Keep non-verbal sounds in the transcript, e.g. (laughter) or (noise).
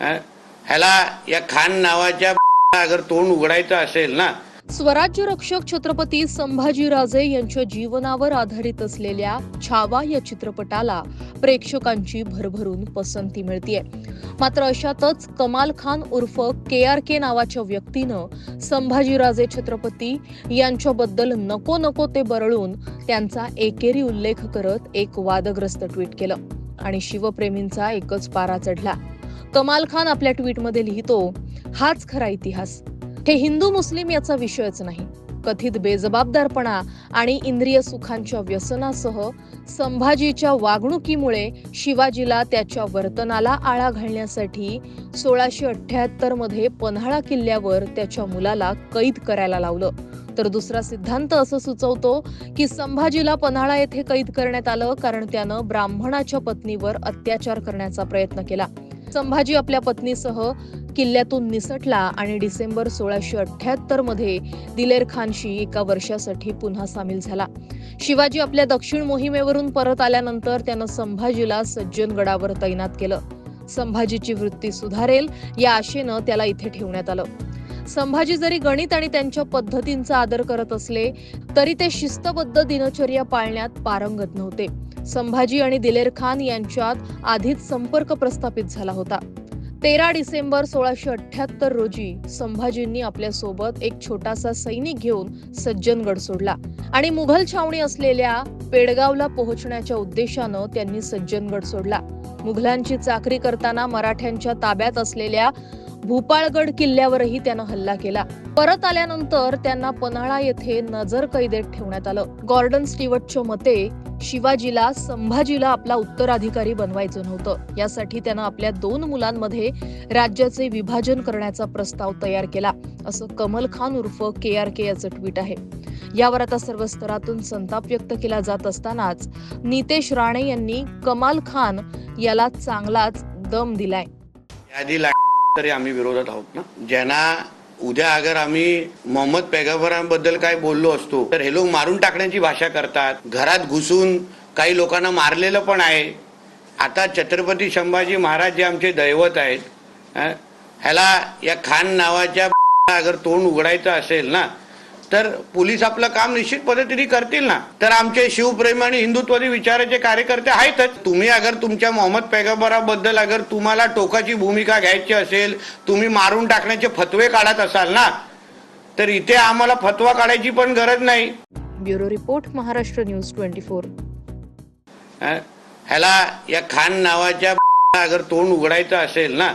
ह्याला या खान नावाच्या (laughs) अगर तोंड उघडायचं असेल ना? स्वराज्य रक्षक छत्रपती संभाजीराजे यांच्या जीवनावर आधारित असलेल्या छावा या चित्रपटाला प्रेक्षकांची भरभरून पसंती मिळतीये. मात्र अशातच कमाल खान उर्फ के आर के नावाच्या व्यक्तीनं संभाजीराजे छत्रपती यांच्याबद्दल नको नको ते बरळून त्यांचा एकेरी उल्लेख करत एक वादग्रस्त ट्विट केलं आणि शिवप्रेमींचा एकच पारा चढला. कमाल खान आपल्या ट्विटमध्ये लिहितो हाच खरा इतिहास. हे हिंदू मुस्लिम याचा विषयच नाही. कथित बेजबाबदारपणा आणि इंद्रिय सुखांच्या व्यसनासह संभाजीच्या वागणुकीमुळे शिवाजीला त्याच्या वर्तनाला आळा घालण्यासाठी सोळाशे अठ्ठ्याहत्तरमध्ये पन्हाळा किल्ल्यावर त्याच्या मुलाला कैद करायला लावलं. तर दुसरा सिद्धांत असं सुचवतो की संभाजीला पन्हाळा येथे कैद करण्यात आलं कारण त्यानं ब्राह्मणाच्या पत्नीवर अत्याचार करण्याचा प्रयत्न केला. संभाजी आपल्या पत्नीसह किल्ल्यातून निसटला आणि डिसेंबर सोळाशे अठ्याहत्तरमध्ये दिलेर खानशी एका वर्षासाठी पुन्हा सामील झाला. शिवाजी आपल्या दक्षिण मोहिमेवरून परत आल्यानंतर त्यानं संभाजीला सज्जनगडावर तैनात केलं. संभाजीची वृत्ती सुधारेल या आशेनं त्याला इथे ठेवण्यात आलं. संभाजी जरी गणित आणि त्यांच्या पद्धतींचा आदर करत असले तरी ते शिस्तबद्ध दिनचर्या पाळण्यात पारंगत नव्हते. संभाजी आणि दिलेर खान यांच्यात आधीच संपर्क प्रस्थापित झाला होता. तेरा डिसेंबर सोळाशे अठ्याहत्तर रोजी संभाजींनी आपल्यासोबत एक छोटासा सैनिक घेऊन सज्जनगड सोडला आणि मुघल छावणी असलेल्या पेडगावला पोहोचण्याच्या उद्देशानं त्यांनी सज्जनगड सोडला. मुघलांची चाकरी करताना मराठ्यांच्या ताब्यात असलेल्या भूपाळगड किल्ल्यावरही त्यानं हल्ला केला. परत आल्यानंतर त्यांना पन्हाळा येथे नजर कैदेत ठेवण्यात आलं. गॉर्डन स्टीवर्टच्या मते शिवाजीला संभाजीला आपला उत्तराधिकारी बनवायचं नव्हतं. यासाठी त्यानं आपल्या दोन मुलांमध्ये राज्याचे विभाजन करण्याचा प्रस्ताव तयार केला असं कमल खान उर्फ के आर के याचं ट्विट आहे. यावर आता सर्व स्तरातून संताप व्यक्त केला जात असतानाच नितेश राणे यांनी कमाल खान याला चांगलाच दम दिलाय. यादी तरी आम्ही विरोधात आहोत ना? ज्यांना उद्या अगर आम्ही मोहम्मद पैगंबरांबद्दल काय बोललो असतो तर हे लोक मारून टाकण्याची भाषा करतात. घरात घुसून काही लोकांना मारलेलं पण आहे. आता छत्रपती संभाजी महाराज जे आमचे दैवत आहेत ह्याला या खान नावाच्या (laughs) अगर तोंड उघडायचं असेल ना तर पोलीस आपलं काम निश्चित पद्धतीने करतील ना. तर आमचे शिवप्रेम आणि हिंदुत्वादी विचाराचे कार्यकर्ते आहेतच. तुम्ही अगर तुमच्या मोहम्मद पैगंबराबद्दल अगर तुम्हाला टोकाची भूमिका घ्यायची असेल तुम्ही मारून टाकण्याचे फतवे काढत असाल ना तर इथे आम्हाला फतवा काढायची पण गरज नाही. Bureau report Maharashtra news twenty four? ह्याला या खान नावाच्या अगर तोंड उघडायचं असेल ना